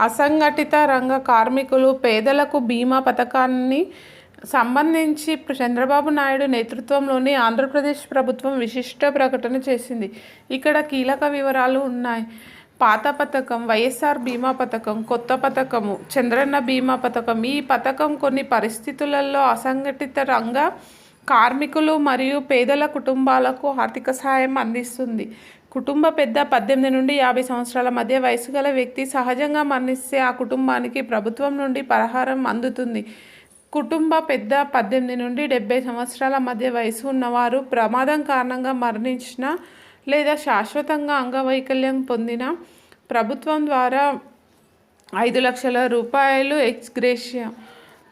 అసంఘటిత రంగ కార్మికులు పేదలకు బీమా పథకాన్ని సంబంధించి చంద్రబాబు నాయుడు నేతృత్వంలోని ఆంధ్రప్రదేశ్ ప్రభుత్వం విశిష్ట ప్రకటన చేసింది. ఇక్కడ కీలక వివరాలు ఉన్నాయి. పాత పథకం వైఎస్ఆర్ బీమా పథకం కొత్త పథకము చంద్రన్న బీమా పథకం ఈ పథకం కొన్ని పరిస్థితులలో అసంఘటిత రంగ కార్మికులు మరియు పేదల కుటుంబాలకు ఆర్థిక సహాయం అందిస్తుంది. కుటుంబ పెద్ద పద్దెనిమిది నుండి యాభై సంవత్సరాల మధ్య వయసు గల వ్యక్తి సహజంగా మరణిస్తే ఆ కుటుంబానికి ప్రభుత్వం నుండి పరిహారం అందుతుంది. కుటుంబ పెద్ద పద్దెనిమిది నుండి డెబ్బై సంవత్సరాల మధ్య వయసు ఉన్నవారు ప్రమాదం కారణంగా మరణించిన లేదా శాశ్వతంగా అంగవైకల్యం పొందిన ప్రభుత్వం ద్వారా ఐదు లక్షల రూపాయలు ఎక్స్గ్రేషియా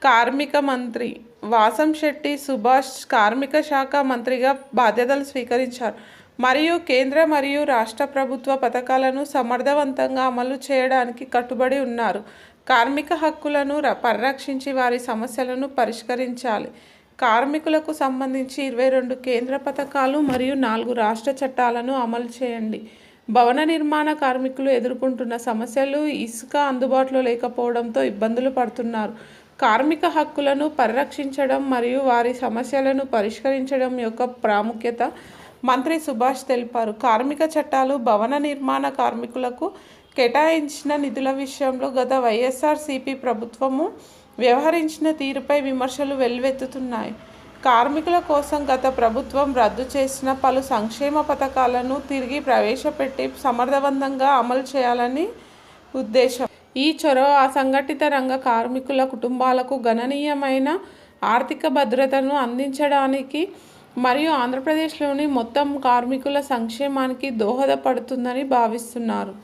కార్మిక మంత్రి వాసం శెట్టి సుభాష్ కార్మిక శాఖ మంత్రిగా బాధ్యతలు స్వీకరించారు. మరియు కేంద్ర మరియు రాష్ట్ర ప్రభుత్వ పథకాలను సమర్థవంతంగా అమలు చేయడానికి కట్టుబడి ఉన్నారు. కార్మిక హక్కులను పరిరక్షించి వారి సమస్యలను పరిష్కరించాలి. కార్మికులకు సంబంధించి ఇరవై రెండు కేంద్ర పథకాలు మరియు నాలుగు రాష్ట్ర చట్టాలను అమలు చేయండి. భవన నిర్మాణ కార్మికులు ఎదుర్కొంటున్న సమస్యలు ఇసుక అందుబాటులో లేకపోవడంతో ఇబ్బందులు పడుతున్నారు. కార్మిక హక్కులను పరిరక్షించడం మరియు వారి సమస్యలను పరిష్కరించడం యొక్క ప్రాముఖ్యత మంత్రి సుభాష్ తెలిపారు. కార్మిక చట్టాలు భవన నిర్మాణ కార్మికులకు కేటాయించిన నిధుల విషయంలో గత వైఎస్ఆర్సీపీ ప్రభుత్వము వ్యవహరించిన తీరుపై విమర్శలు వెల్లువెత్తుతున్నాయి. కార్మికుల కోసం గత ప్రభుత్వం రద్దు చేసిన పలు సంక్షేమ పథకాలను తిరిగి ప్రవేశపెట్టి సమర్థవంతంగా అమలు చేయాలని ఉద్దేశం ఈ చొరవ అసంఘటిత రంగ కార్మికుల కుటుంబాలకు గణనీయమైన ఆర్థిక భద్రతను అందించడానికి మరియు ఆంధ్రప్రదేశ్లోని మొత్తం కార్మికుల సంక్షేమానికి దోహదపడుతుందని భావిస్తున్నారు.